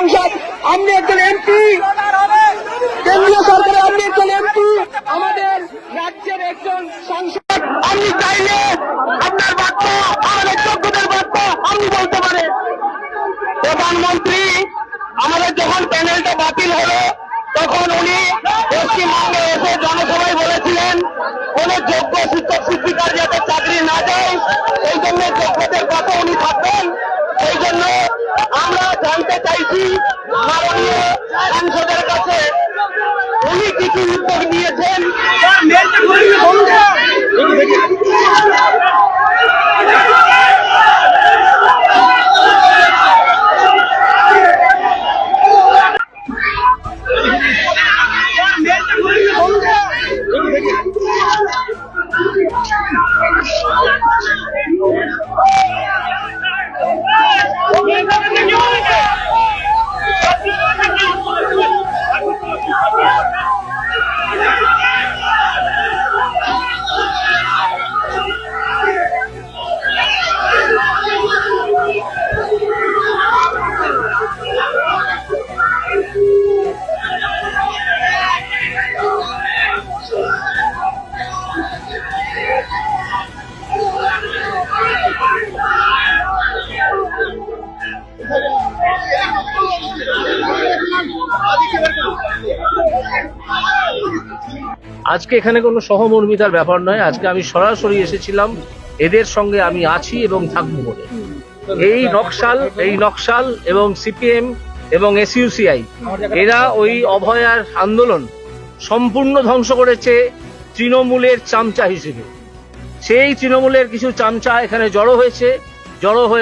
সাংসদ, আপনি একজন এমপি। কেন্দ্রীয় সরকারের আপনি একজন এমপি। আমাদের রাজ্যের একজন সাংসদ। আপনি চাইলে আপনার বার্তা আমাদের যোগ্যদের বার্তা আপনি বলতে পারেন। প্রধানমন্ত্রী, আমাদের যখন প্যানেলটা বাতিল হলো, তখন উনি পশ্চিমবঙ্গে এসে জনসভায় বলেছিলেন, কোন যোগ্য শিক্ষক শিক্ষিকার যাতে চাকরি না যায় এই জন্য যোগ্যদের কথা উনি থাকবেন সেই জন্য আমরা জানতে চাইছি মাননীয় সাংসদের কাছে উনি কি কি উদ্যোগ আজকে এখানে কোনো সহমর্মিতার ব্যাপার নয়। আজকে আমি সরাসরি এসেছিলাম। এদের সঙ্গে আমি আছি এবং থাকব বলে। এই নকশাল এই নকশাল এবং সিপিএম এবং এসইউসিআই, এরা ওই অভয়ার আন্দোলন সম্পূর্ণ ধ্বংস করেছে তৃণমূলের চামচা হিসেবে। সেই তৃণমূলের কিছু চামচা এখানে জড়ো হয়েছে। জড়ো হয়ে